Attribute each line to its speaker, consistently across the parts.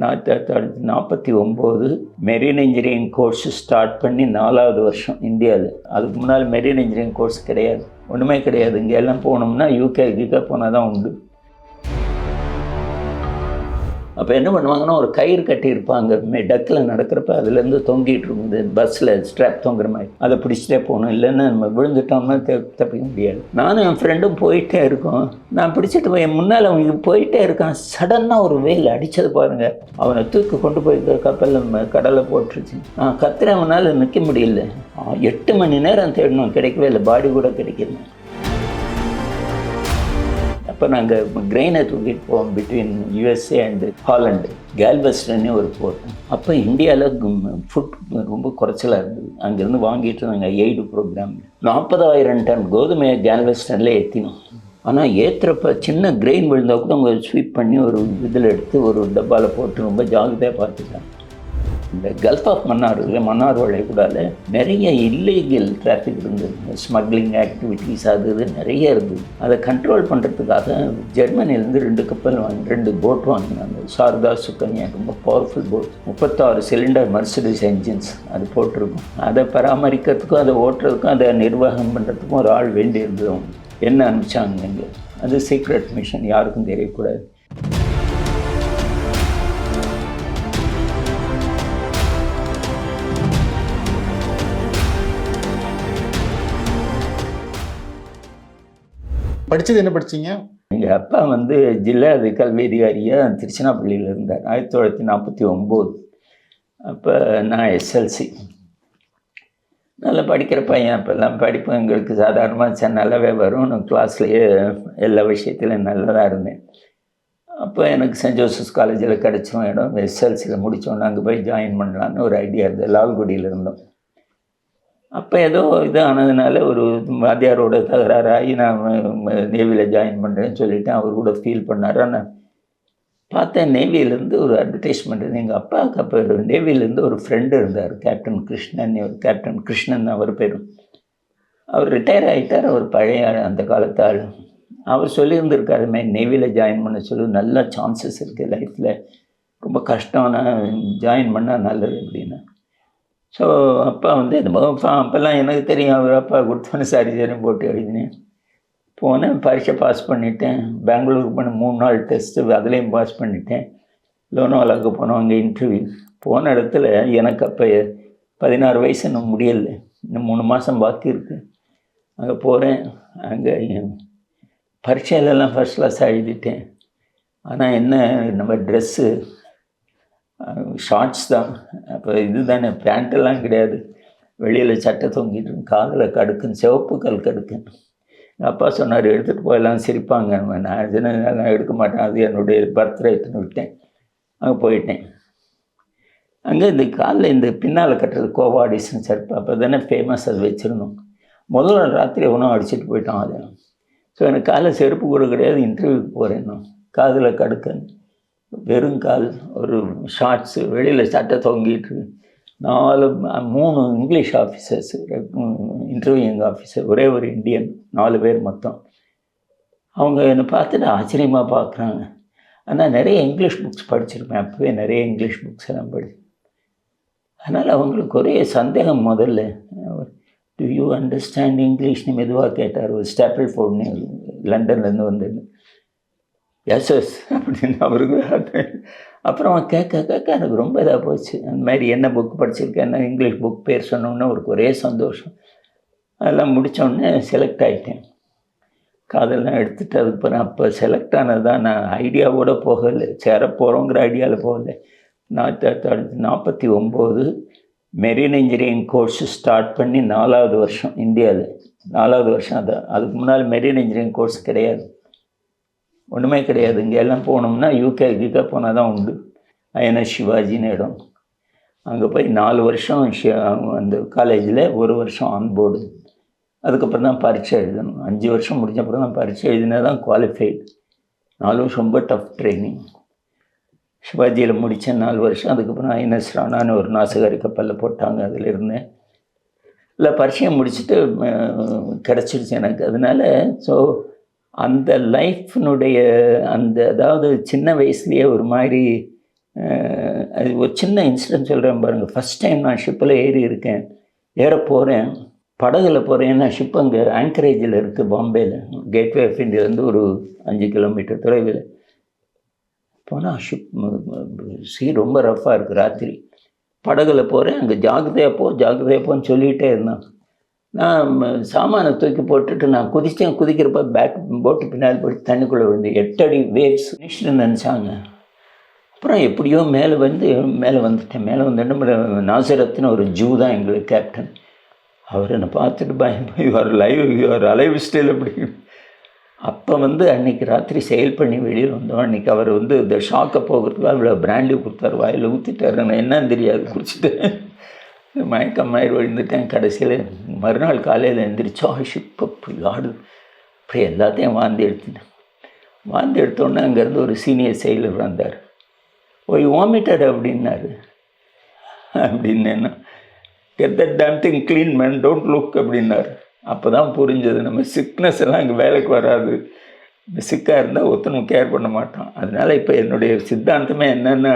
Speaker 1: நான் தொள்ளாயிரத்தி நாற்பத்தி ஒம்பது மெரின் இன்ஜினியரிங் கோர்ஸ் ஸ்டார்ட் பண்ணி நாலாவது வருஷம் இந்தியாவில் அதுக்கு முன்னால் மெரின் இன்ஜினியரிங் கோர்ஸ் கிடையாது. ஒன்றுமே கிடையாது. இங்கே எல்லாம் போனோம்னா யூகே கிகே போனால் தான் உண்டு. அப்போ என்ன பண்ணுவாங்கன்னா ஒரு கயிறு கட்டியிருப்பாங்க மே டக்கில் நடக்கிறப்ப அதுலேருந்து தொங்கிட்டு இருக்குது. பஸ்ஸில் ஸ்ட்ராப் தொங்குற மாதிரி. அதை பிடிச்சிட்டே போகணும். இல்லைன்னா நம்ம விழுந்துட்டோம்னா த- தப்பிக்க முடியாது. நானும் என் ஃப்ரெண்டும் போயிட்டே இருக்கோம். நான் பிடிச்சிட்டு போய் என் முன்னால் அவனுக்கு போயிட்டே இருக்கான். சடனாக ஒரு வெயில் அடித்தது பாருங்கள் அவனை தூக்கி கொண்டு போயிருக்கிற கப்பலில் கடலை போட்டுருச்சு. நான் கத்துறவனால் அவனால் நிற்க முடியல எட்டு மணி நேரம் தேடணும். கிடைக்கவே இல்லை. பாடி கூட கிடைக்கல. அப்போ நாங்கள் கிரெயினை தூக்கிட்டு போவோம் பிட்வீன் யூஎஸ்ஏ அண்டு ஹாலண்டு கேல்வெஸ்டர்னே ஒரு போர்ட் அப்போ இந்தியாவில் ஃபுட் ரொம்ப குறைச்சலாக இருந்தது. அங்கேருந்து வாங்கிட்டு இருந்தாங்க எய்டு ப்ரோக்ராம் நாற்பதாயிரம் டன் கோதுமையை கேல்வெஸ்டனில் ஏற்றினோம் ஆனால் ஏற்றுறப்ப சின்ன கிரெயின் விழுந்தால் கூட அவங்க ஸ்வீப் பண்ணி ஒரு இதில் எடுத்து ஒரு டப்பாவில் போட்டு ரொம்ப ஜாகிரதையாக பார்த்துட்டாங்க இந்த கல்ஃப் ஆஃப் மன்னார் மன்னார் வளைகுடால நிறைய இல்லீகல் டிராஃபிக் இருந்தது. ஸ்மக்லிங் ஆக்டிவிட்டீஸ் அது இது நிறைய இருந்தது. அதை கண்ட்ரோல் பண்ணுறதுக்காக ஜெர்மனிலேருந்து ரெண்டு கப்பல் வாங்கி ரெண்டு போட் வாங்கினாங்க சாரதா சுக்கன்யா ரொம்ப பவர்ஃபுல் போட் முப்பத்தாறு சிலிண்டர் மர்சிடிஸ் என்ஜின்ஸ் அது போட்டிருக்கும். அதை பராமரிக்கிறதுக்கும் அதை ஓட்டுறதுக்கும் அதை நிர்வாகம் பண்ணுறதுக்கும் ஒரு ஆள் வேண்டி இருந்தது என்ன அனுப்பிச்சாங்க அது சீக்ரெட் மிஷன் யாருக்கும் தெரியக்கூடாது.
Speaker 2: படித்தது என்ன படிச்சீங்க?
Speaker 1: எங்கள் அப்பா வந்து ஜில்லா கல்வி அதிகாரியாக திருச்சினாப்பள்ளியில் இருந்தார். ஆயிரத்தி தொள்ளாயிரத்தி நாற்பத்தி ஒம்பது. அப்போ நான் எஸ்எல்சி நல்லா படிக்கிற பையன். அப்போல்லாம் படிப்பு எங்களுக்கு சாதாரணமாக சரி நல்லாவே வரும் நான் கிளாஸ்லேயே எல்லா விஷயத்துலையும் நல்லதாக இருந்தேன். அப்போ எனக்கு சென்ட் ஜோசப்ஸ் காலேஜில் கிடச்சிரும் இடம். எஸ்எல்சியில் முடித்தோன்னே அங்கே போய் ஜாயின் பண்ணலான்னு ஒரு ஐடியா இருந்தது. லால்குடியில் இருந்தோம். அப்போ ஏதோ இது ஆனதுனால ஒரு வாத்தியாரோட தகராறாகி நான் நேவியில் ஜாயின் பண்ணுறேன்னு சொல்லிட்டு அவர் கூட ஃபீல் பண்ணார். ஆனால் பார்த்தேன் நேவியிலேருந்து ஒரு அட்வர்டைஸ்மெண்ட் இருந்தது எங்கள் அப்பாவுக்கு அப்போ நேவியிலேருந்து ஒரு ஃப்ரெண்டு இருந்தார் கேப்டன் கிருஷ்ணன் ஒரு கேப்டன் கிருஷ்ணன் அவர் பேரும் அவர் ரிட்டையர் ஆகிட்டார் அவர் பழைய அந்த காலத்து ஆள் அவர் சொல்லியிருந்திருக்காரு மே நேவியில் ஜாயின் பண்ண சொல்லி நல்ல சான்சஸ் இருக்குது லைஃப்பில் ரொம்ப கஷ்டம் ஜாயின் பண்ணால் நல்லது அப்படின்னு. ஸோ அப்பா வந்து இந்த அப்போல்லாம் எனக்கு தெரியும். அவர் அப்பா கொடுத்தோன்னு சாரி சரின்னு போட்டு எழுதினேன். போனேன் பரீட்சை பாஸ் பண்ணிட்டேன். பெங்களூருக்கு போன மூணு நாள் டெஸ்ட்டு அதுலேயும் பாஸ் பண்ணிட்டேன். லோனோவாலாவுக்கு போனோம் அங்கே இன்டர்வியூ போன இடத்துல எனக்கு அப்போ பதினாறு வயசு இன்னும் முடியலை. இன்னும் மூணு மாதம் பாக்கி இருக்குது அங்கே போகிறேன் அங்கே பரீட்சையிலலாம் ஃபஸ்ட் கிளாஸ் எழுதிட்டேன். ஆனால் என்ன நம்ம ட்ரெஸ்ஸு ஷார்ட்ஸ் தான். அப்போ இது தானே பேண்ட்டெல்லாம் கிடையாது. வெளியில் சட்டை தொங்கிட்டு காதில் கடுக்கும் சிவப்பு கல் கடுக்குன்னு எங்கள் அப்பா சொன்னார் எடுத்துகிட்டு போயெல்லாம் சிரிப்பாங்க. நான் இதெல்லாம் எடுக்க மாட்டேன். அது என்னுடைய பர்த்டேத்துன்னு விட்டேன். அங்கே போயிட்டேன். அங்கே இந்த காலில் இந்த பின்னால் கட்டுறது கோவாடிஸ்னு செருப்பு. அப்போ தானே ஃபேமஸ் அது வச்சுருந்தோம். முதல்ல ராத்திரி உணவு அடிச்சிட்டு போயிட்டோம் அதை. ஸோ எனக்கு காலைல செருப்பு கூட கிடையாது இன்டர்வியூக்கு போகிறேன் காதில் கடுக்கன்னு. வெறுங்கால் ஒரு ஷார்ட்ஸு வெளியில் சட்டை தொங்கிட்டு நாலு மூணு இங்கிலீஷ் ஆஃபீஸர்ஸ் இன்டர்வியூங் ஆஃபீஸர் ஒரே ஒரு இந்தியன் நாலு பேர் மொத்தம். அவங்க என்னை பார்த்துட்டு ஆச்சரியமாக பார்க்குறாங்க. ஆனால் நிறைய இங்கிலீஷ் புக்ஸ் படிச்சிருப்பேன். அப்போவே நிறைய இங்கிலீஷ் புக்ஸ் எல்லாம் படி. அதனால் அவங்களுக்கு ஒரே சந்தேகம் முதல்ல. டு யூ அண்டர்ஸ்டாண்ட் இங்கிலீஷ்னு மெதுவாக கேட்டார். ஒரு ஸ்டாப்பிள் ஃபோர்ட்னு லண்டன்லேருந்து வந்தது. எஸ் எஸ் அப்படின்னு அவருக்கு அப்புறம் அவன் கேட்க கேட்க எனக்கு ரொம்ப இதாக போச்சு. அந்த மாதிரி என்ன புக் படிச்சிருக்கேன் என்ன இங்கிலீஷ் புக் பேர் சொன்னோன்னே அவருக்கு ஒரே சந்தோஷம். அதெல்லாம் முடித்தோடனே செலக்ட் ஆகிட்டேன் காதெல்லாம் எடுத்துகிட்டு அதுக்கப்புறம் அப்போ செலக்ட் ஆனது தான் நான் ஐடியாவோட போகலை. சேர போகிறோங்கிற ஐடியாவில் போகலை. நான் தொள்ளாயிரத்தி நாற்பத்தி ஒம்பது மெரின் இன்ஜினியரிங் கோர்ஸ் ஸ்டார்ட் பண்ணி நாலாவது வருஷம் இந்தியாவில் நாலாவது வருஷம் அது. அதுக்கு முன்னால் மெரின் இன்ஜினியரிங் கோர்ஸ் கிடையாது. ஒன்றுமே கிடையாது. இங்கே எல்லாம் போனோம்னா யூகே கிகே போனால் தான் உண்டு. ஐஎன்எஸ் சிவாஜின்னு இடம். அங்கே போய் நாலு வருஷம் ஷி- அந்த காலேஜில் ஒரு வருஷம் ஆன் போர்டு அதுக்கப்புறம் தான் பரீட்சை எழுதணும். அஞ்சு வருஷம் முடிஞ்ச அப்புறம் தான் பரீட்சை எழுதினா தான் குவாலிஃபைடு நாலு வருஷம் ரொம்ப டஃப் ட்ரைனிங் சிவாஜியில் முடித்தேன் நாலு வருஷம் அதுக்கப்புறம் ஐஎன்எஸ் ராணான்னு ஒரு நாசகாரி கப்பலில் போட்டாங்க அதில் இருந்தேன் இல்லை பரீட்சையை முடிச்சுட்டு கிடச்சிருச்சு எனக்கு. அதனால் ஸோ அந்த லைஃப்னுடைய அந்த அதாவது சின்ன வயசுலேயே ஒரு மாதிரி அது ஒரு சின்ன இன்சிடென்ட் சொல்கிறேன் பாருங்கள் ஃபஸ்ட் டைம் நான் ஷிப்பில் ஏறி இருக்கேன். ஏற போகிறேன் படகுல போகிறேன் ஏன்னா ஷிப் அங்கே ஆங்கரேஜில் இருக்குது பாம்பேயில் கேட்வே ஆஃப் இந்தியாவிலேருந்து ஒரு அஞ்சு கிலோமீட்டர் தொலைவில். போனால் ஷிப் சீ ரொம்ப ரஃப்பாக இருக்குது ராத்திரி. படகுல போகிறேன் அங்கே ஜாகிரதையாக போ ஜாகிரதையாக போன்னு சொல்லிகிட்டே இருந்தான். நான் சாமானை தூக்கி போட்டுட்டு நான் குதிச்சேன். குதிக்கிறப்ப பேக் போட்டு பின்னால் போட்டு தண்ணிக்குள்ளே விழுந்து எட்டடி வேவ்ஸ் ஃபினிஷ்னு நினச்சாங்க. அப்புறம் எப்படியோ மேலே வந்து மேலே வந்துட்டேன். மேலே வந்து நம்ம நாசரத்னு ஒரு ஜூ தான் எங்களுக்கு கேப்டன் அவர் என்னை பார்த்துட்டு பயம் your live your alive style அப்படி. அப்போ வந்து அன்னைக்கு ராத்திரி செயல் பண்ணி வெளியில் வந்தோம். அன்னைக்கு அவர் வந்து இந்த ஷாக்கை போகிறதுக்கு அவ்வளோ பிராண்டி கொடுத்தாரு. வாயில் ஊற்றிட்டாரு நான் என்னன்னு தெரியாது. குடிச்சிட்டேன். மயக்கம் மாதிரி விழுந்துட்டேன் கடைசியில். மறுநாள் காலையில் எழுந்திரிச்சோம் ஷிப்பு யாடு அப்படியே எல்லாத்தையும் வாந்தி எடுத்துட்டேன். வாந்தி எடுத்தோடனே அங்கேருந்து ஒரு சீனியர் செயலர் வந்தார். ஓய் வாமிட்டர் அப்படின்னாரு. அப்படின்னு get that damn thing clean man don't look அப்படின்னார். அப்போ தான் புரிஞ்சது நம்ம சிக்னஸ் எல்லாம் இங்கே வேலைக்கு வராது. சிக்காக இருந்தால் ஒருத்தனும் கேர் பண்ண மாட்டோம் அதனால் இப்போ என்னுடைய சித்தாந்தமே என்னென்னா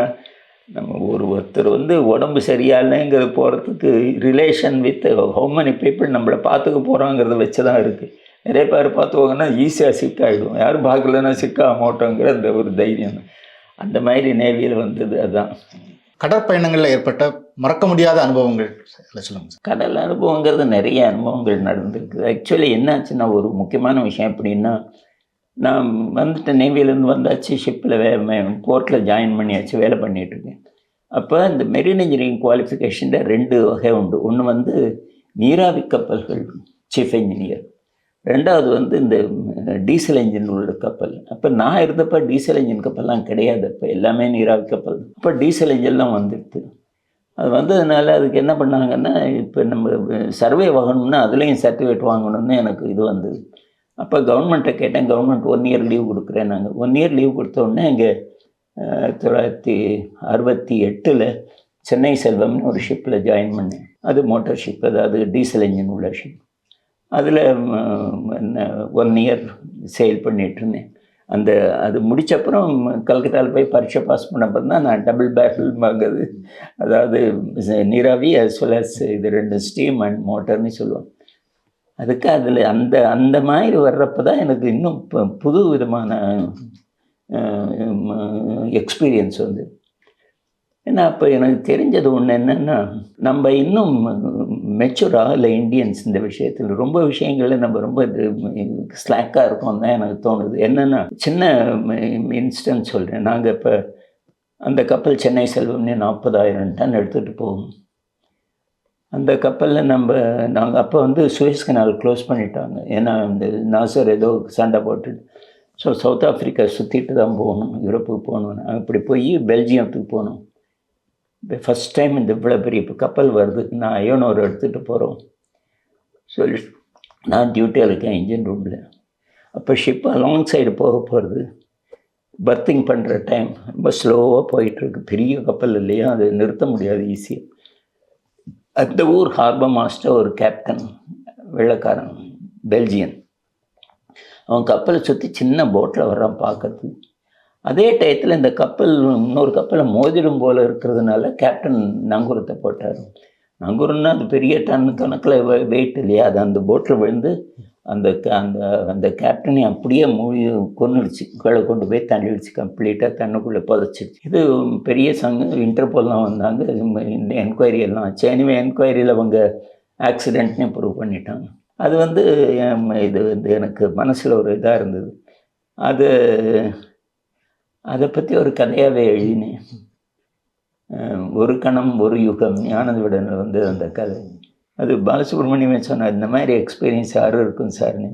Speaker 1: நம்ம ஒரு ஒருத்தர் வந்து உடம்பு சரியாகலைங்கிறது போகிறதுக்கு relation with how many people நம்மளை பார்த்துக்க போகிறாங்கிறத வச்சு தான் இருக்குது நிறைய பேர் பார்த்துவாங்கன்னா ஈஸியாக சிக் ஆகிடும் யாரும் பார்க்கலன்னா சிக்காக மாட்டோங்கிற அந்த ஒரு தைரியம். அந்த மாதிரி நேவியில் வந்தது அதுதான்
Speaker 2: கடற்பயணங்களில் ஏற்பட்ட மறக்க முடியாத அனுபவங்கள் அதில் சொல்லுங்க சார்
Speaker 1: கடல் அனுபவங்கிறது நிறைய அனுபவங்கள் நடந்திருக்கு. ஆக்சுவலி என்னாச்சுன்னா ஒரு முக்கியமான விஷயம் எப்படின்னா நான் வந்துட்டு நேவியிலேருந்து வந்தாச்சு ஷிப்பில் வே போர்ட்டில் ஜாயின் பண்ணியாச்சு வேலை பண்ணிகிட்ருக்கேன் அப்போ இந்த மெரின் இன்ஜினியரிங் குவாலிஃபிகேஷனில் ரெண்டு வகை உண்டு. ஒன்று வந்து நீராவி கப்பல்கள் சீஃப் இன்ஜினியர் ரெண்டாவது வந்து இந்த டீசல் என்ஜின் உள்ள கப்பல். அப்போ நான் இருந்தப்போ டீசல் என்ஜின் கப்பல்லாம் கிடையாது. அப்போ எல்லாமே நீராவி கப்பல் அப்போ டீசல் என்ஜின்லாம் வந்துடுது. அது வந்ததுனால அதுக்கு என்ன பண்ணாங்கன்னா இப்போ நம்ம சர்வே வாங்கணும்னா அதுலேயும் சர்டிஃபிகேட் வாங்கணும்னு எனக்கு இது வந்தது. அப்போ கவர்மெண்ட்டை கேட்டேன் கவர்மெண்ட் ஒன் இயர் லீவ் கொடுக்குறேன் நாங்கள் ஒன் இயர் லீவ் கொடுத்த உடனே இங்கே தொள்ளாயிரத்தி அறுபத்தி எட்டில் சென்னை செல்வம்னு ஒரு ஷிப்பில் ஜாயின் பண்ணேன். அது மோட்டார் ஷிப் அதாவது டீசல் என்ஜின் உள்ள ஷிப் அதில் ஒன் இயர் சேல் பண்ணிகிட்ருந்தேன் அந்த அது முடிச்சப்புறம் கல்கத்தாவில் போய் பரீட்சை பாஸ் பண்ணப்போ தான் நான் டபுள் பேரல் வாங்குது அதாவது நீராவி அஸ் வெல் அஸ் இது ரெண்டு ஸ்டீம் அண்ட் மோட்டர்னு சொல்லுவாங்க. அதுக்கு அதில் அந்த அந்த மாதிரி வர்றப்ப தான் எனக்கு இன்னும் இப்போ புது விதமான எக்ஸ்பீரியன்ஸ் வந்து. ஏன்னா அப்போ எனக்கு தெரிஞ்சது ஒன்று என்னென்னா நம்ம இன்னும் மெச்சூர் ஆகலை இந்தியன்ஸ் இந்த விஷயத்தில். ரொம்ப விஷயங்களில் நம்ம ரொம்ப ஸ்லாக்காக இருக்கோம் தான் எனக்கு தோணுது. என்னென்னா சின்ன இன்ஸ்டன்ஸ் சொல்கிறேன் நாங்கள் இப்போ அந்த கப்பல் சென்னை செல்வம்னு நாற்பதாயிரம் டன் எடுத்துகிட்டு போவோம். அந்த கப்பலில் நம்ம நாங்கள் அப்போ வந்து சுயஸ் கனால் க்ளோஸ் பண்ணிட்டாங்க. ஏன்னா இந்த நாசர் ஏதோ சண்டை போட்டுட்டு ஸோ சவுத் ஆஃப்ரிக்கா சுற்றிட்டு தான் போகணும் யூரோப்புக்கு போகணும் அப்படி போய் பெல்ஜியத்துக்கு போகணும் ஃபஸ்ட் டைம் இந்த இவ்வளோ பெரிய இப்போ கப்பல் வருது நான் அயோனோர் எடுத்துகிட்டு போகிறோம் சொல்லி நான் டியூட்டியாக இருக்கேன் இன்ஜின் ரூமில் அப்போ ஷிப் லாங் சைடு போக போகிறது பர்த்திங் பண்ணுற டைம் ரொம்ப ஸ்லோவாக போயிட்டுருக்கு பெரிய கப்பல் இல்லையா அது நிறுத்த முடியாது ஈஸியாக அந்த ஊர் ஹார்பர் மாஸ்டர் ஒரு கேப்டன் வெள்ளைக்காரன் பெல்ஜியன் அவன் கப்பலை சுற்றி சின்ன போட்டில் வர்றான் பார்க்கறது அதே டயத்தில் இந்த கப்பல் இன்னொரு கப்பலை மோதிடும் போல் இருக்கிறதுனால கேப்டன் நங்கூரத்தை போட்டார். நங்கூரம்னா அது பெரிய டன் கணக்கில் வெயிட் இல்லையா? அது அந்த போட்டில் விழுந்து அந்த க- அந்த அந்த கேப்டனை அப்படியே மூழ்கி கொண்டுடுச்சு கீழே கொண்டு போய் தள்ளிடுச்சு கம்ப்ளீட்டாக தண்ணுக்குள்ளே புதைச்சிடுச்சு. இது பெரிய சங்க இன்டர்போல்லாம் வந்தாங்க. இந்த என்கொயரி எல்லாம் ஆச்சு. என்கொயரியில் அவங்க ஆக்சிடென்ட்னே ப்ரூவ் பண்ணிட்டாங்க. அது வந்து என் இது வந்து எனக்கு மனசில் ஒரு இதாக இருந்தது. அது அதை பற்றி ஒரு கதையாகவே எழுதினேன். ஒரு கணம் ஒரு யுகம் ஞானதிவிடனில் வந்து அந்த கதை. அது பாலசுப்ரமணியமே சொன்னார் இந்த மாதிரி எக்ஸ்பீரியன்ஸ் யாரும் இருக்கும் சார்னு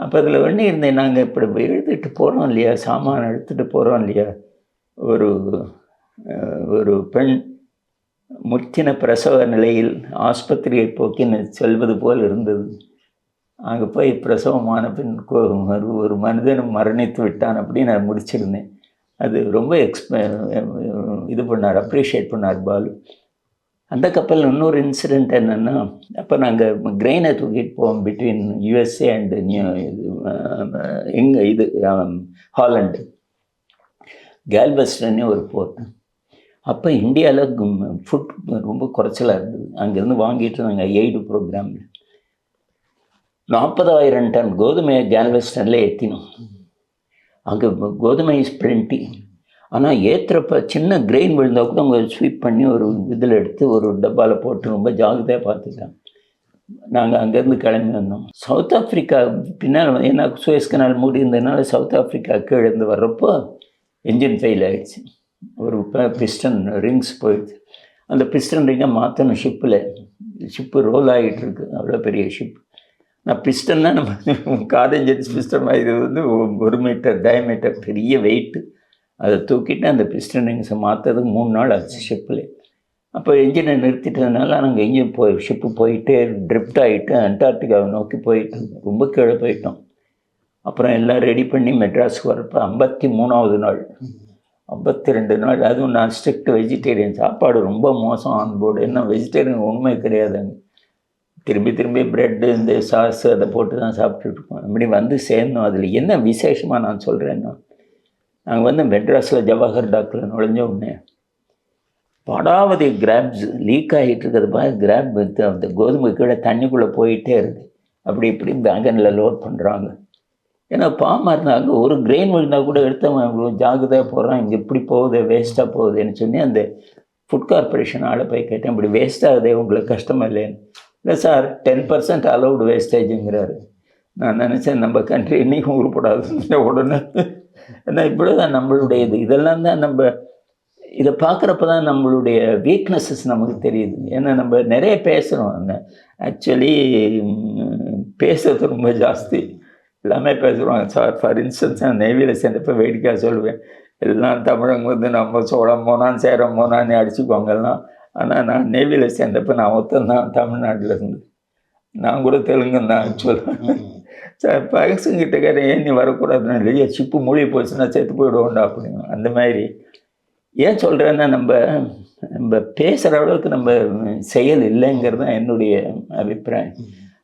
Speaker 1: அப்போ அதில் ஒன்று இருந்தேன் நாங்கள் இப்படி எழுதிட்டு போகிறோம் இல்லையா சாமான் எடுத்துகிட்டு போகிறோம் இல்லையா ஒரு ஒரு பெண் முற்றின பிரசவ நிலையில் ஆஸ்பத்திரியை போக்கின்னு செல்வது போல் இருந்தது. அங்கே போய் பிரசவமான பின் ஒரு ஒரு மனிதனும் மரணித்து விட்டான் அப்படின்னு நான் முடிச்சிருந்தேன். அது ரொம்ப எக்ஸ்ப இது பண்ணார் அப்ரிஷியேட் பண்ணார் பாலு. அந்த கப்பலில் இன்னொரு இன்சிடெண்ட் என்னென்னா அப்போ நாங்கள் கிரெயினை தூக்கிட்டு போவோம் பிட்வீன் யூஎஸ்ஏ அண்டு நியூ எங்கே இது ஹாலண்டு கேல்வஸ்டன்னு um, ஒரு போர்ட் அப்போ இந்தியாவில் ஃபுட் ரொம்ப குறைச்சலாக இருந்தது. அங்கேருந்து வாங்கிட்டு இருந்தாங்க எய்டு ப்ரோக்ராமில் நாற்பதாயிரம் டன் கோதுமையை கேல்வெஸ்டனில் ஏற்றினோம் அங்கே கோதுமை ஸ்பிரிண்டி ஆனால் ஏற்றுறப்ப சின்ன கிரெயின் விழுந்தால் கூட அவங்க ஸ்வீப் பண்ணி ஒரு இதில் எடுத்து ஒரு டப்பாவில் போட்டு ரொம்ப ஜாகிரதையாக பார்த்துட்டாங்க நாங்கள் அங்கேருந்து கிளம்பி வந்தோம். சவுத் ஆஃப்ரிக்கா பின்னால் ஏன்னா சுயஸ் கனால் மூடி இருந்ததுனால சவுத் ஆஃப்ரிக்கா கீழே இருந்து வர்றப்போ என்ஜின் ஃபெயில் ஆகிடுச்சு ஒரு பிஸ்டன் ரிங்ஸ் போயிடுச்சு. அந்த பிஸ்டன் ரிங்கை மாற்றணும் ஷிப்பில் ஷிப்பு ரோல் ஆகிட்டு இருக்கு. அவ்வளோ பெரிய ஷிப் நான் பிஸ்டன்னா நம்ம காதஞ்சன்ஸ் பிஸ்டன் இது வந்து ஒரு மீட்டர் டயமீட்டர் பெரிய வெயிட்டு அதை தூக்கிட்டு அந்த பிஸ்டன் ரிங்ஸை மாற்றுறதுக்கு மூணு நாள் ஆச்சு ஷிப்பில் அப்போ என்ஜினை நிறுத்திட்டதுனால நாங்கள் எங்கேயும் போய் ஷிப்பு போயிட்டு ட்ரிப்ட் ஆகிட்டு அண்டார்டிகாவை நோக்கி போயிட்டு ரொம்ப கீழே போயிட்டோம். அப்புறம் எல்லாம் ரெடி பண்ணி மெட்ராஸுக்கு வரப்போ ஐம்பத்தி மூணாவது நாள். ஐம்பத்தி ரெண்டு நாள். அதுவும் நான் ஸ்ட்ரிக்ட் வெஜிடேரியன் சாப்பாடு ரொம்ப மோசம் ஆன் போர்டு என்ன வெஜிடேரியன் ஒன்றுமே கிடையாதுங்க. திரும்பி திரும்பி ப்ரெட்டு இந்த சாஸ் அதை போட்டு தான் சாப்பிட்டுட்டு இருக்கோம். இப்படி வந்து சேர்ந்தோம். அதில் என்ன விசேஷமாக நான் சொல்கிறேன்னா நாங்கள் வந்து மெட்ராஸில் ஜவஹர் டாக்டரில் நுழைஞ்ச உடனே படாவதி கிராப்ஸ் லீக் ஆகிட்டு இருக்கிறது பாரு கிராப் அந்த கோதுமை கீழே தண்ணிக்குள்ளே போயிட்டே இருக்கு. அப்படி இப்படி வேகனில் லோட் பண்ணுறாங்க ஏன்னா பாமா இருந்தாங்க ஒரு கிரெயின் விழுந்தால் கூட எடுத்தவன் இவ்வளோ ஜாகிரதையாக போகிறான் இங்கே இப்படி போகுது வேஸ்ட்டாக போகுதுன்னு சொல்லி அந்த ஃபுட் கார்பரேஷன் ஆளை போய் கேட்டேன் இப்படி வேஸ்ட் ஆகுதே உங்களுக்கு கஷ்டமாக இல்லைன்னு இல்லை சார் டென் பர்சன்ட் அலௌடு வேஸ்டேஜுங்கிறாரு நான் நினச்சேன் நம்ம கண்ட்ரி இன்றைக்கும் உருப்படாது உடனே. ஏன்னா இப்படி தான் நம்மளுடைய இது இதெல்லாம் தான் நம்ம இதை பார்க்குறப்ப தான் நம்மளுடைய வீக்னஸஸ் நமக்கு தெரியுது. ஏன்னா நம்ம நிறைய பேசுகிறோம் ஆக்சுவலி பேசுறது ரொம்ப ஜாஸ்தி. எல்லாமே பேசுகிறோம் சார் ஃபார் இன்ஸ்டன்ஸ் நான் நேவியில் சேர்ந்தப்போ வேடிக்கையாக சொல்லுவேன். எல்லாம் தமிழங்க வந்து நம்ம சோளம் போனான் சேரம் போனான்னு அடிச்சுக்குவாங்க எல்லாம் ஆனால் நான் நேவியில் சேர்ந்தப்போ நான் ஒருத்தன் தான் தமிழ்நாட்டில் இருந்து. நான் கூட தெலுங்கு தான் ஆக்சுவலாக சார் பகசுங்கிட்ட கேட்டேன் ஏன் நீ வரக்கூடாதுன்னு இல்லையா சிப்பு மூழ்கி போச்சுன்னா செத்து போயிடுவோண்டா அப்படின்னு. அந்த மாதிரி ஏன் சொல்கிறேன்னா நம்ம நம்ம பேசுகிற அளவுக்கு நம்ம செயல் இல்லைங்கிறது தான் என்னுடைய அபிப்பிராயம்.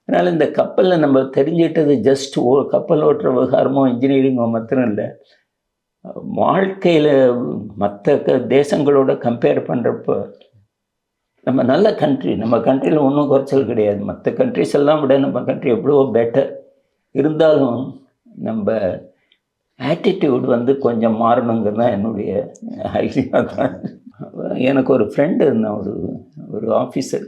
Speaker 1: அதனால் இந்த கப்பலில் நம்ம தெரிஞ்சிட்டது ஜஸ்ட் ஓ கப்பல் ஓட்டுற விவகாரமோ இன்ஜினியரிங்கோ மாத்திரம் இல்லை. வாழ்க்கையில் மற்ற க தேசங்களோட கம்பேர் பண்ணுறப்போ நம்ம நல்ல கண்ட்ரி நம்ம கண்ட்ரியில் ஒன்றும் குறைச்சல் கிடையாது. மற்ற கண்ட்ரிஸ் எல்லாம் விட நம்ம கண்ட்ரி எவ்வளோ பெட்டர் இருந்தாலும் நம்ம ஆட்டிடியூட் வந்து கொஞ்சம் மாறணுங்கிறது தான் என்னுடைய ஐடியா தான். எனக்கு ஒரு ஃப்ரெண்டு இருந்தான் ஒரு ஒரு ஆஃபீஸர்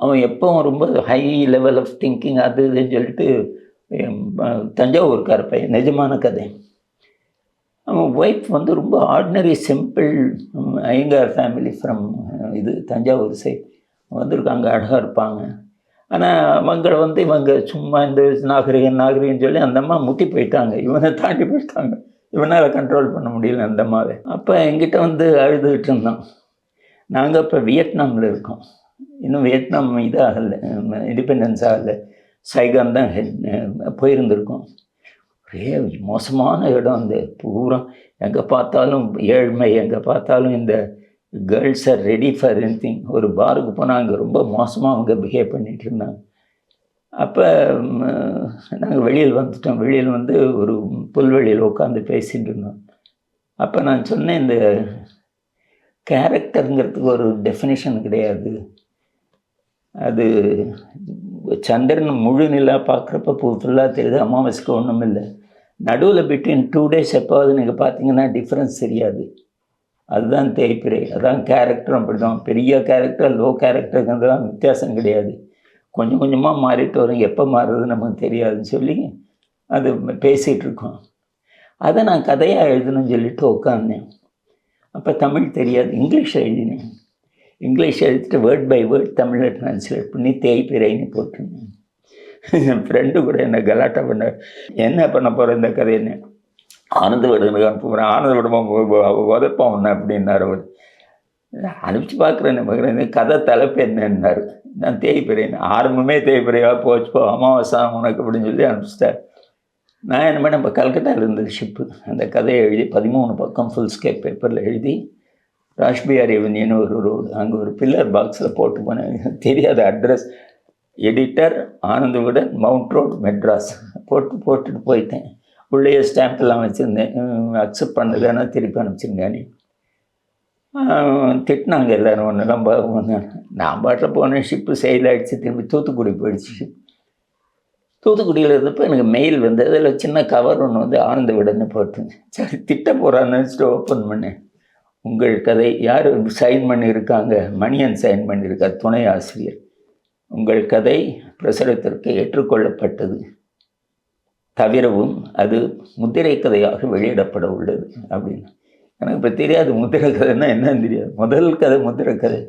Speaker 1: அவன் எப்போவும் ரொம்ப ஹை லெவல் ஆஃப் திங்கிங் அது இதுன்னு சொல்லிட்டு எம், பையன் நிஜமான கதை. அவன் ஒய்ஃப் வந்து ரொம்ப ordinary simple Iyengar family from இது தஞ்சாவூர் சைட் வந்திருக்காங்க அழகாக இருப்பாங்க. ஆனால் அவங்கள வந்து இவங்க சும்மா இந்த நாகரிகம் நாகரிகம் சொல்லி அந்த அம்மா முட்டி போயிட்டாங்க. இவனை தாண்டி போயிட்டாங்க. இவனால் கண்ட்ரோல் பண்ண முடியல அந்த அம்மாவை. அப்போ எங்கிட்ட வந்து அழுதுகிட்டு இருந்தான். நாங்கள் இப்போ வியட்நாமில் இருக்கோம். இன்னும் வியட்நாம் இதாகலை இண்டிபெண்டன்ஸ் ஆகலை. சைகான் தான் போயிருந்துருக்கோம் போயிருந்திருக்கோம். ஒரே மோசமான இடம் அந்த பூரா. எங்கே பார்த்தாலும் ஏழ்மை எங்கே பார்த்தாலும் இந்த girls are ready for anything ஒரு பாருக்கு போனால் அங்கே ரொம்ப மோசமாக அவங்க பிஹேவ் பண்ணிகிட்டு இருந்தாங்க. அப்போ நாங்கள் வெளியில் வந்துட்டோம். வெளியில் வந்து ஒரு புல்வெளியில் உட்காந்து பேசிகிட்டு இருந்தோம். அப்போ நான் சொன்னேன் இந்த கேரக்டருங்கிறதுக்கு ஒரு டெஃபினேஷன் கிடையாது. அது சந்திரன் முழு நிலா பார்க்குறப்ப பூ ஃபுல்லாக தெரியுது. அமாவாசைக்கு ஒன்றும் இல்லை நடுவில் பிட்வீன் டூ டேஸ் எப்போது நீங்கள் பார்த்தீங்கன்னா டிஃப்ரென்ஸ் தெரியாது. அதுதான் தேய்பிரை அதான் கேரக்டரும் அப்படி தான் பெரிய கேரக்டர் லோ கேரக்டருங்கிறதுலாம் வித்தியாசம் கிடையாது. கொஞ்சம் கொஞ்சமாக மாறிட்டு வரும். எப்போ மாறுறது நமக்கு தெரியாதுன்னு சொல்லி அது பேசிகிட்டு இருக்கோம். அதை நான் கதையாக எழுதணும்னு சொல்லிட்டு உட்காந்தேன் அப்போ தமிழ் தெரியாது. இங்கிலீஷ் எழுதினேன். இங்கிலீஷ் எழுதிட்டு வேர்ட் பை வேர்ட் தமிழில் ட்ரான்ஸ்லேட் பண்ணி தேய்பிரைன்னு போட்டிருந்தேன். என் ஃப்ரெண்டு கூட என்னை கலாட்டா பண்ண என்ன பண்ண போகிற இந்த கதைன்னு. ஆனந்த விடனுக்கு அனுப்புகிறேன் ஆனந்த விடமாக உதப்பான் ஒன்று அப்படின்னாரு அவர். அனுப்பிச்சு பார்க்குறேன் பார்க்குறேன் கதை தலைப்பு என்னன்னாரு. நான் தேய்பிறேன் ஆரம்பமே தேய்பிறையா போச்சு போ அமாவாசை உனக்கு அப்படின்னு சொல்லி அனுப்பிச்சிட்டார். நான் என்ன பண்ண இப்போ கல்கட்டாவில் இருந்தது ஷிப்பு அந்த கதையை எழுதி பதிமூணு பக்கம் ஃபுல் ஸ்கேப் பேப்பரில் எழுதி ராஷ்பியார் எவனின்னு ஒரு ரோடு அங்கே ஒரு பில்லர் பாக்ஸில் போட்டு போனேன். தெரியாத அட்ரஸ் எடிட்டர் ஆனந்தவுடன் மவுண்ட் ரோட் மெட்ராஸ் போட்டு போட்டுட்டு போயிட்டேன். உள்ளே ஸ்டாம்ப்லாம் வச்சுருந்தேன். அக்செப்ட் பண்ணலன்னா திருப்பி அனுப்பிச்சிருங்க நீ திட்டினாங்க எல்லோரும் ஒன்று ரொம்ப நான் பாட்டில் போனேன் ஷிப்பு செயல் ஆகிடுச்சு திரும்பி தூத்துக்குடி போயிடுச்சு தூத்துக்குடியில் இருந்தப்போ எனக்கு மெயில் வந்து அதில் சின்ன கவர் ஒன்று வந்து ஆனந்த விடன்னு போட்டுருந்தேன். சரி திட்ட போகிறான்னு நினச்சிட்டு ஓப்பன் பண்ணேன். உங்கள் கதை யார் சைன் பண்ணியிருக்காங்க? மணியன் சைன் பண்ணியிருக்கார் துணை ஆசிரியர். உங்கள் கதை பிரசுரத்திற்கு ஏற்றுக்கொள்ளப்பட்டது. தவிரவும் அது முத்திரை கதையாக வெளியிடப்பட உள்ளது அப்படின்னு. எனக்கு இப்போ தெரியாது முத்திரை கதைன்னா என்னன்னு தெரியாது. முதல் கதை முத்திரை கதை.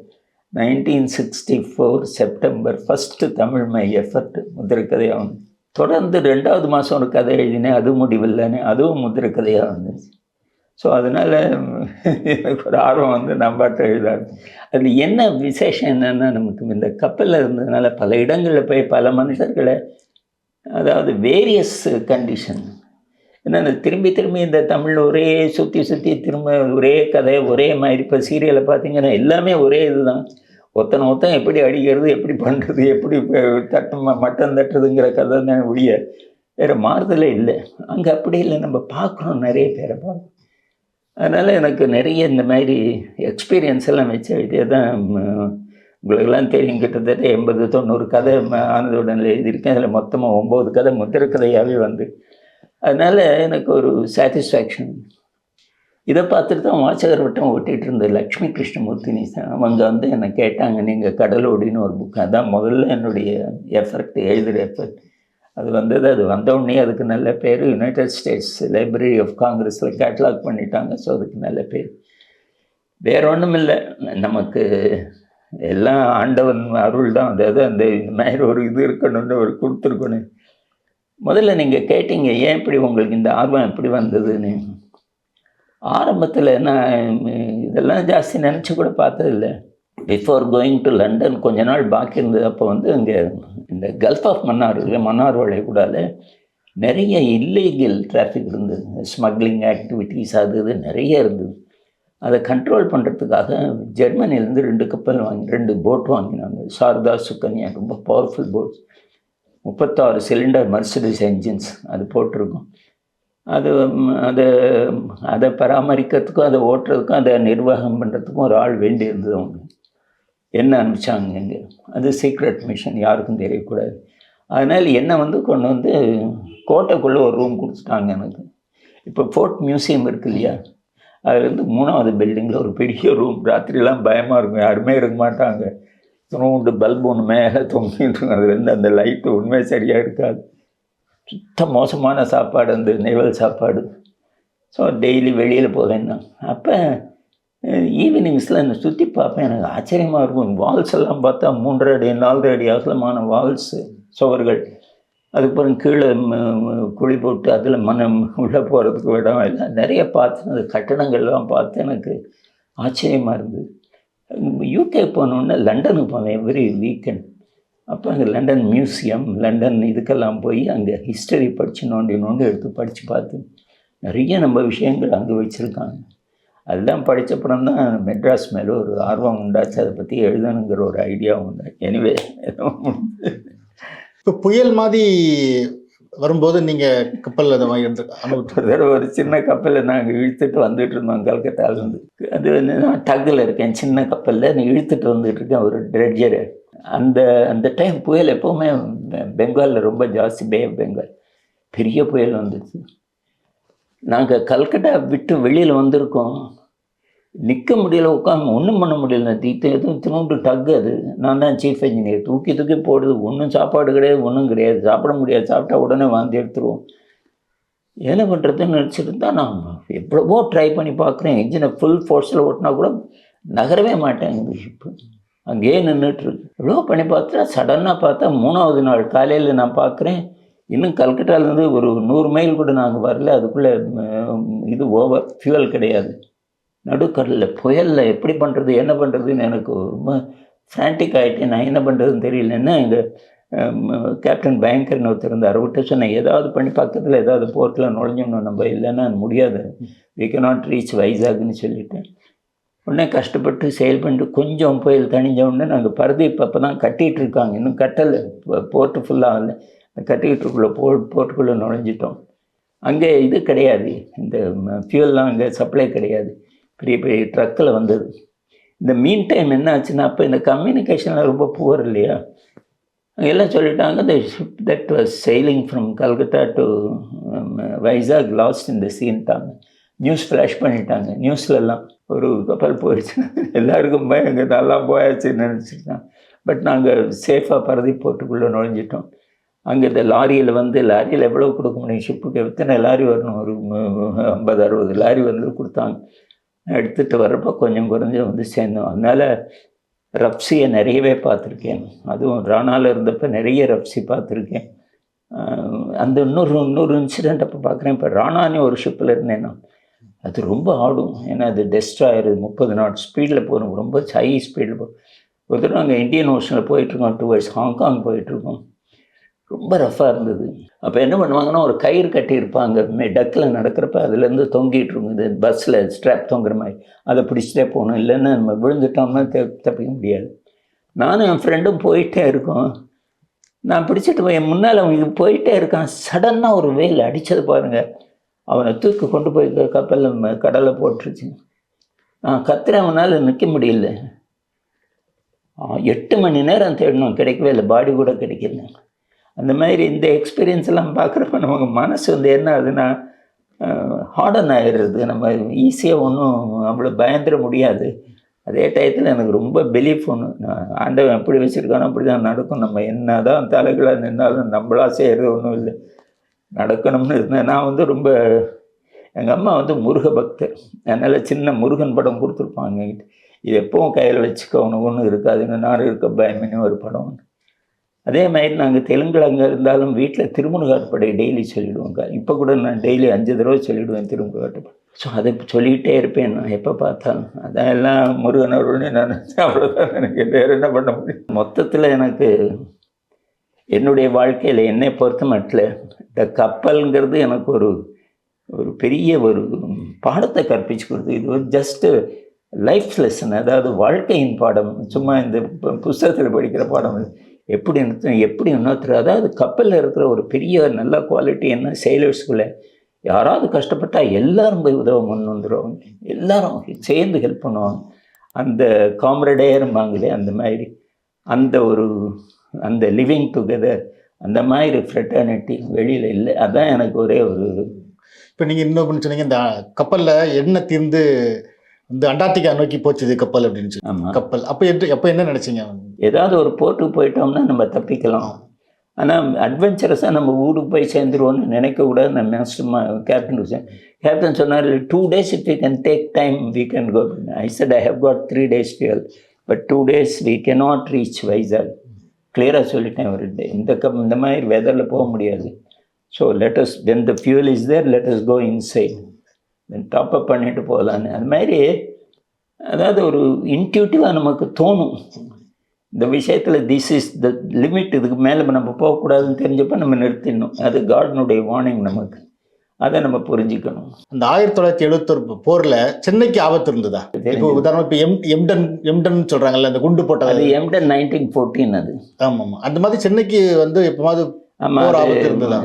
Speaker 1: Nineteen sixty four September first Tamil my effort முத்திரை கதையாக வந்து தொடர்ந்து ரெண்டாவது மாதம் ஒரு கதை எழுதினேன். அது முடிவில்லைன்னு அதுவும் முத்திரை கதையாக வந்துச்சு ஸோ அதனால் எனக்கு ஒரு ஆர்வம் வந்து நான் பாட்டு எழுதாரு அதில் என்ன விசேஷம் என்னென்னா நமக்கு இந்த கப்பலில் இருந்ததுனால பல இடங்களில் போய் பல மனுஷர்களை அதாவது வேரியஸ் கண்டிஷன் என்னென்ன திரும்பி திரும்பி இந்த தமிழ் ஒரே சுற்றி சுற்றி திரும்ப ஒரே கதை ஒரே மாதிரி இப்போ சீரியலை பார்த்தீங்கன்னா எல்லாமே ஒரே இதுதான். ஒத்தனை ஒத்தன் எப்படி அடிக்கிறது எப்படி பண்ணுறது எப்படி தட்டம் மட்டம் தட்டுறதுங்கிற கதை தான் ஒழிய வேறு மாறுதலே இல்லை. அங்கே அப்படி இல்லை நம்ம பார்க்குறோம் நிறைய பேரை பார்க்குறோம் அதனால் எனக்கு நிறைய இந்த மாதிரி எக்ஸ்பீரியன்ஸ் எல்லாம் வச்சு எழுதியே தான் உங்களுக்கெல்லாம் தெரியும். கிட்டத்தட்ட எண்பது தொண்ணூறு கதை ம- எழுதியிருக்கேன். அதில் மொத்தமாக ஒம்பது கதை முத்திரை கதையாகவே வந்து. அதனால் எனக்கு ஒரு சாட்டிஸ்ஃபேக்ஷன் இதை பார்த்துட்டு தான் வாசகர் வட்டம் ஓட்டிகிட்டு இருந்த லக்ஷ்மி கிருஷ்ணமூர்த்தினி சார் அவங்க வந்து என்னை கேட்டாங்க நீங்கள் கடலோடின்னு ஒரு புக் அதான் முதல்ல என்னுடைய எஃபர்ட் எழுதுகிற எஃபர்ட் அது வந்தது அது வந்த அதுக்கு நல்ல பேர். யுனைடெட் ஸ்டேட்ஸ் லைப்ரரி ஆஃப் காங்கிரஸில் கேட்லாக் பண்ணிட்டாங்க ஸோ அதுக்கு நல்ல பேர். வேற ஒன்றும் இல்லை நமக்கு எல்லாம் ஆண்டவன் அருள் தான் அதாவது அந்த இந்த மாதிரி ஒரு இது இருக்கணும்னு ஒரு கொடுத்துருக்கணும். முதல்ல நீங்கள் கேட்டீங்க ஏன் இப்படி உங்களுக்கு இந்த ஆர்வம் எப்படி வந்ததுன்னு? ஆரம்பத்தில் நான் இதெல்லாம் ஜாஸ்தி நினச்சி கூட பார்த்ததில்ல. பிஃபோர் கோயிங் டு லண்டன் கொஞ்ச நாள் பாக்கி இருந்தது. அப்போ வந்து அங்கே இந்த கல்ஃப் ஆஃப் மன்னார் இல்லை மன்னார் வளைகுடால நிறைய இல்லீகல் டிராஃபிக் இருந்தது. ஸ்மக்லிங் ஆக்டிவிட்டீஸ் அது இது நிறைய இருந்தது. அதை கண்ட்ரோல் பண்ணுறதுக்காக ஜெர்மனிலேருந்து ரெண்டு கப்பல் வாங்கி ரெண்டு போட் வாங்கினாங்க. சாரதா சுக்கன்யா ரொம்ப பவர்ஃபுல் போட்ஸ் முப்பத்தாறு சிலிண்டர் மர்சிடிஸ் என்ஜின்ஸ் அது போட்டிருக்கோம். அது அதை அதை பராமரிக்கிறதுக்கும் அதை ஓட்டுறதுக்கும் அதை நிர்வாகம் பண்ணுறதுக்கும் ஒரு ஆள் வேண்டி இருந்தது அவங்க. என்ன அனுப்பிச்சாங்க இங்கே? அது சீக்ரெட் மிஷன் யாருக்கும் தெரியக்கூடாது. அதனால் என்னை வந்து கொண்டு வந்து கோட்டைக்குள்ளே ஒரு ரூம் கொடுத்துட்டாங்க எனக்கு. இப்போ ஃபோர்ட் மியூசியம் இருக்கு இல்லையா? அதுலேருந்து மூணாவது பில்டிங்கில் ஒரு பெரிய ரூம் ராத்திரிலாம் பயமாக இருக்கும். யாருமே இருக்க மாட்டாங்க. துணவுண்டு பல்பு ஒன்று மேலே தொங்கிட்டு இருக்கும் அதுலேருந்து அந்த லைட்டு உண்மை சரியாக இருக்காது. சுத்த மோசமான சாப்பாடு அந்த நெய்வல் சாப்பாடு. ஸோ டெய்லி வெளியில் போவேன்னா அப்போ ஈவினிங்ஸில் என்னை சுற்றி பார்ப்பேன். எனக்கு ஆச்சரியமாக இருக்கும். வால்ஸ் எல்லாம் பார்த்தா மூன்றரை அடி நாலரை அடி அகலமான வால்ஸு சுவர்கள். அதுக்கப்புறம் கீழே குழி போட்டு அதில் மனம் உள்ளே போகிறதுக்கு இடம் இல்லை. நிறைய பார்த்து அந்த கட்டடங்கள்லாம் பார்த்து எனக்கு ஆச்சரியமாக இருந்தது. யூகே போனோன்னே லண்டனுக்கு போனேன். எவ்ரி வீக்கெண்ட் அப்போ அங்கே லண்டன் மியூசியம் லண்டன் இதுக்கெல்லாம் போய் அங்கே ஹிஸ்டரி படித்து நோண்டி நோண்டி எடுத்து படித்து பார்த்து நிறைய நம்ம விஷயங்கள் அங்கே வச்சுருக்காங்க. அதெல்லாம் படித்தப்புறம் தான் மெட்ராஸ் மேலே ஒரு ஆர்வம் உண்டாச்சு. அதை பற்றி எழுதணுங்கிற ஒரு ஐடியா உண்டு. எனிவே
Speaker 2: இப்போ புயல் மாதிரி வரும்போது நீங்கள் கப்பலில் அதை வாங்கி
Speaker 1: ஒரு தடவை ஒரு சின்ன கப்பலில் நாங்கள் இழுத்துட்டு வந்துட்டு இருந்தோம் கல்கத்தாலேருந்து அது வந்து நான் டக்கில் இருக்கேன் சின்ன கப்பலில் நான் இழுத்துட்டு வந்துட்டு இருக்கேன் ஒரு ட்ரெட்ஜரை அந்த அந்த டைம் புயல் எப்போவுமே பெங்காலில் ரொம்ப ஜாஸ்தி பே பெங்கால். பெரிய புயல் வந்துச்சு. நாங்கள் கல்கட்டா விட்டு வெளியில் வந்திருக்கோம். நிற்க முடியல உட்காந்து ஒன்றும் பண்ண முடியல தீத்து எதுவும் திரும்ப டக்கு அது. நான் தான் சீஃப் இன்ஜினியர் தூக்கி தூக்கி போடுது. ஒன்றும் சாப்பாடு கிடையாது ஒன்றும் கிடையாது. சாப்பிட முடியாது. சாப்பிட்டா உடனே வாந்தி எடுத்துருவோம். என்ன பண்ணுறதுன்னு நினச்சிருந்தா நான் எவ்வளவோ ட்ரை பண்ணி பார்க்குறேன். இன்ஜினை ஃபுல் ஃபோர்ஸில் ஓட்டினா கூட நகரவே மாட்டேங்குது இப்போ அங்கேயே நின்றுட்டுருக்கு எவ்வளோ பண்ணி பார்த்தா சடனாக பார்த்தா மூணாவது நாள் காலையில் நான் பார்க்குறேன். இன்னும் கல்கட்டாலேருந்து ஒரு நூறு மைல் கூட நாங்கள் வரல. அதுக்குள்ளே இது ஓவர் ஃபியூவல் கிடையாது. நடுக்கடலில் புயலில் எப்படி பண்ணுறது என்ன பண்ணுறதுன்னு எனக்கு ரொம்ப ஃப்ரான்டிக் ஆகிட்டேன் நான் என்ன பண்ணுறதுன்னு தெரியலன்னா எங்கள் கேப்டன் பயங்கர்னு ஒருத்தர் இருந்தார். அவர்கிட்ட சொன்னேன் ஏதாவது பண்ணி பக்கத்தில் ஏதாவது போர்ட்டில் நுழைஞ்சணும் நம்ம இல்லைன்னா முடியாது. வி நாட் ரீச் வைசாக்னு சொல்லிட்டேன். உடனே கஷ்டப்பட்டு செயல் பண்ணிட்டு கொஞ்சம் புயல் தணிஞ்ச உடனே நாங்கள் பருதி அப்போ தான் கட்டிகிட்டு இருக்காங்க. இன்னும் கட்டலை. போர்ட்டு ஃபுல்லாக இல்லை. கட்டிக்கிட்டு இருக்குள்ள போ போர்ட்டுக்குள்ளே நுழைஞ்சிட்டோம். அங்கே இது கிடையாது. இந்த ஃபியூல்லாம் அங்கே சப்ளை கிடையாது. பெரிய பெரிய ட்ரக்கில் வந்தது. இந்த மீன் டைம் என்ன ஆச்சுன்னா அப்போ இந்த கம்யூனிகேஷனில் ரொம்ப புவர் இல்லையா? அங்கே எல்லாம் சொல்லிட்டாங்க the ship that was sailing from Calcutta to Vizag lost இந்த சீன்ட்டாங்க நியூஸ் ஃப்ளாஷ் பண்ணிட்டாங்க. நியூஸ்லலாம் ஒரு கப்பல் போயிடுச்சு. எல்லாருக்கும் பயம் நல்லா போயாச்சுன்னு நினச்சிட்டாங்க பட் நாங்கள் சேஃபாக பரதி போட்டுக்குள்ளே நுழைஞ்சிட்டோம். அங்கே இந்த லாரியில் வந்து லாரியில் எவ்வளோ கொடுக்க முடியும்? ஷிப்புக்கு எத்தனை லாரி வரணும்? ஒரு ஐம்பது அறுபது லாரி வந்து கொடுத்தாங்க. எடுத்துகிட்டு வர்றப்போ கொஞ்சம் குறைஞ்சி வந்து சேர்ந்தோம். அதனால் ரப்சியை நிறையவே பார்த்துருக்கேன். அதுவும் ராணாவில் இருந்தப்போ நிறைய ரப்சி பார்த்துருக்கேன். அந்த இன்னொரு இன்னொரு இன்சிடெண்ட் அப்போ பார்க்குறேன். இப்போ ராணான்னு ஒரு ஷிப்பில் இருந்தேன் நான். அது ரொம்ப ஆடும். ஏன்னா அது டெஸ்ட் முப்பது நாட் ஸ்பீடில் போகணும். ரொம்ப ஹை ஸ்பீடில் போ. ஒரு தடவை நாங்கள் இந்தியன் ஓஷனில் போயிட்டுருக்கோம் டுவர்ட்ஸ் ஹாங்காங் போயிட்டுருக்கோம் ரொம்ப ரஃபாக இருந்தது. அப்போ என்ன பண்ணுவாங்கன்னா ஒரு கயிறு கட்டியிருப்பாங்க டக்கில் நடக்கிறப்ப அதுலேருந்து தொங்கிட்டு இருந்தது. பஸ்ஸில் ஸ்ட்ராப் தொங்குற மாதிரி அதை பிடிச்சிட்டே போகணும். இல்லைன்னா நம்ம விழுந்துட்டோம்னா தெ தப்பிக்க முடியாது. நானும் என் ஃப்ரெண்டும் போயிட்டே இருக்கோம். நான் பிடிச்சிட்டு போய் என் முன்னால் அவன் போயிட்டே இருக்கான். சடனாக ஒரு வெயில் அடித்தது பாருங்கள் அவனை தூக்கி கொண்டு போய் கப்பலில் கடலை போட்டுருச்சு. நான் கத்துறவனால் அவனால் நிற்க முடியல. எட்டு மணி நேரம் தேடணும். கிடைக்கவே இல்லை. பாடி கூட கிடைக்கல. அந்த மாதிரி இந்த எக்ஸ்பீரியன்ஸ் எல்லாம் பார்க்குறப்ப நமக்கு மனசு வந்து என்ன ஆகுதுன்னா ஹார்டன் ஆகிடுறது நம்ம ஈஸியாக ஒன்றும் அவ்வளோ பயந்துட முடியாது. அதே டயத்தில் எனக்கு ரொம்ப பிலீஃப் ஒன்று ஆண்டவன் எப்படி வச்சுருக்கானோ அப்படி தான் நடக்கும். நம்ம என்ன தான் தலைகளாக நின்னாலும் நம்மளா செய்கிறது ஒன்றும் இல்லை. நடக்கணும்னு இருந்தேன். நான் வந்து ரொம்ப எங்கள் அம்மா வந்து முருக பக்தர். அதனால் சின்ன முருகன் படம் கொடுத்துருப்பாங்க இது எப்பவும் கையில் வச்சுக்க உனக்கு ஒன்றும் இருக்காதுன்னு. நான் இருக்க பயமின்னு ஒரு படம் ஒன்று அதே மாதிரி நாங்கள் தெலுங்குல அங்கே இருந்தாலும் வீட்டில் திருமுருகாட்டுப்படை டெய்லி சொல்லிவிடுவோங்க இப்போ கூட நான் டெய்லி அஞ்சு தடவை சொல்லிவிடுவேன் திருமுருகாட்டுப்படை ஸோ அதை சொல்லிக்கிட்டே இருப்பேன் நான். எப்போ பார்த்தாலும். அதான் எல்லாம் முருகன் அருள்னு நான் அவ்வளோதான் எனக்கு வேறு என்ன பண்ண முடியும்? மொத்தத்தில் எனக்கு என்னுடைய வாழ்க்கையில் என்னை பொறுத்த மட்டும் இந்த கப்பல்ங்கிறது எனக்கு ஒரு ஒரு பெரிய ஒரு பாடத்தை கற்பிச்சு கொடுத்து இது ஒரு ஜஸ்ட்டு லைஃப் லெசன் அதாவது வாழ்க்கையின் பாடம். சும்மா இந்த புஸ்தகத்தில் படிக்கிற பாடம் இல்லை. எப்படி எப்படி இன்னொருத்தர் அதாவது கப்பலில் இருக்கிற ஒரு பெரிய நல்ல குவாலிட்டி என்ன? செயலர்ஸ்குள்ளே யாராவது கஷ்டப்பட்டால் எல்லாரும் போய் உதவ முன் வந்துடுவாங்க எல்லாரும் சேர்ந்து ஹெல்ப் பண்ணுவாங்க. அந்த காம்ரடேரும்பாங்களே அந்த மாதிரி அந்த ஒரு அந்த லிவிங் டுகெதர் அந்த மாதிரி ஃப்ரெட்டர்னிட்டி வெளியில் இல்லை. அதான் எனக்கு ஒரே ஒரு
Speaker 2: இப்போ நீங்கள் இன்னொன்று சொன்னீங்க இந்த கப்பலில் எண்ணெய் தீர்ந்து இந்த அண்டார்டிகா நோக்கி போச்சுது கப்பல் அப்படின்னு சொல்லி.
Speaker 1: ஆமாம்
Speaker 2: கப்பல். அப்போ எது அப்போ என்ன நினைச்சீங்க?
Speaker 1: ஏதாவது ஒரு போர்ட்டுக்கு போயிட்டோம்னா நம்ம தப்பிக்கலாம். ஆனால் அட்வென்ச்சரஸாக நம்ம ஊருக்கு போய் சேர்ந்துருவோம்னு நினைக்கக்கூடாது நான் மேக்ஸிமம் கேப்டன் கேப்டன் சொன்னார் two days it we can take time we can go I said I have got three days twelve but two days we can not reach Vizag கிளியராக சொல்லிட்டேன் ஒரு டே இந்த கப் இந்த மாதிரி வெதரில் போக முடியாது. So let's then the fuel is there let's go inside then top up பண்ணிட்டு போகலான்னு. அது மாதிரி அதாவது ஒரு இன்ட்யூட்டிவாக நமக்கு தோணும். இந்த விஷயத்தில் திஸ் இஸ் த லிமிட் இதுக்கு மேலே நம்ம போகக்கூடாதுன்னு தெரிஞ்சப்போ நம்ம நிறுத்திடணும். அது காட்னுடைய வார்னிங் நமக்கு. அதை நம்ம புரிஞ்சுக்கணும்.
Speaker 2: அந்த ஆயிரத்தி தொள்ளாயிரத்தி எழுபத்தொரு போரில் சென்னைக்கு ஆபத்து இருந்ததா? இப்போ உதாரணம் இப்போ எம் எம்டன் எம்டன் சொல்கிறாங்கல்ல அந்த குண்டு
Speaker 1: அது
Speaker 2: போட்டது
Speaker 1: எம்டன் நைன்டீன் ஃபோர்டீன் அது.
Speaker 2: ஆமாம். ஆமாம் அந்த மாதிரி சென்னைக்கு வந்து எப்போவாது
Speaker 1: ஆமாம்
Speaker 2: ஆபத்து இருந்ததா?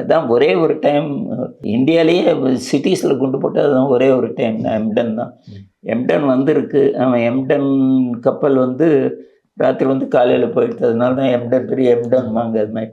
Speaker 1: அதான் ஒரே ஒரு டைம் இந்தியாலேயே சிட்டிஸில் குண்டு போட்டது தான் ஒரே ஒரு டைம் எம்டன் தான். எம்டன் வந்திருக்கு. அவன் எம்டன் கப்பல் வந்து ராத்திரி வந்து காலையில் போயிடுச்சு அதனால தான் எம்டன் பெரிய எம்டன் வாங்க அது மாதிரி.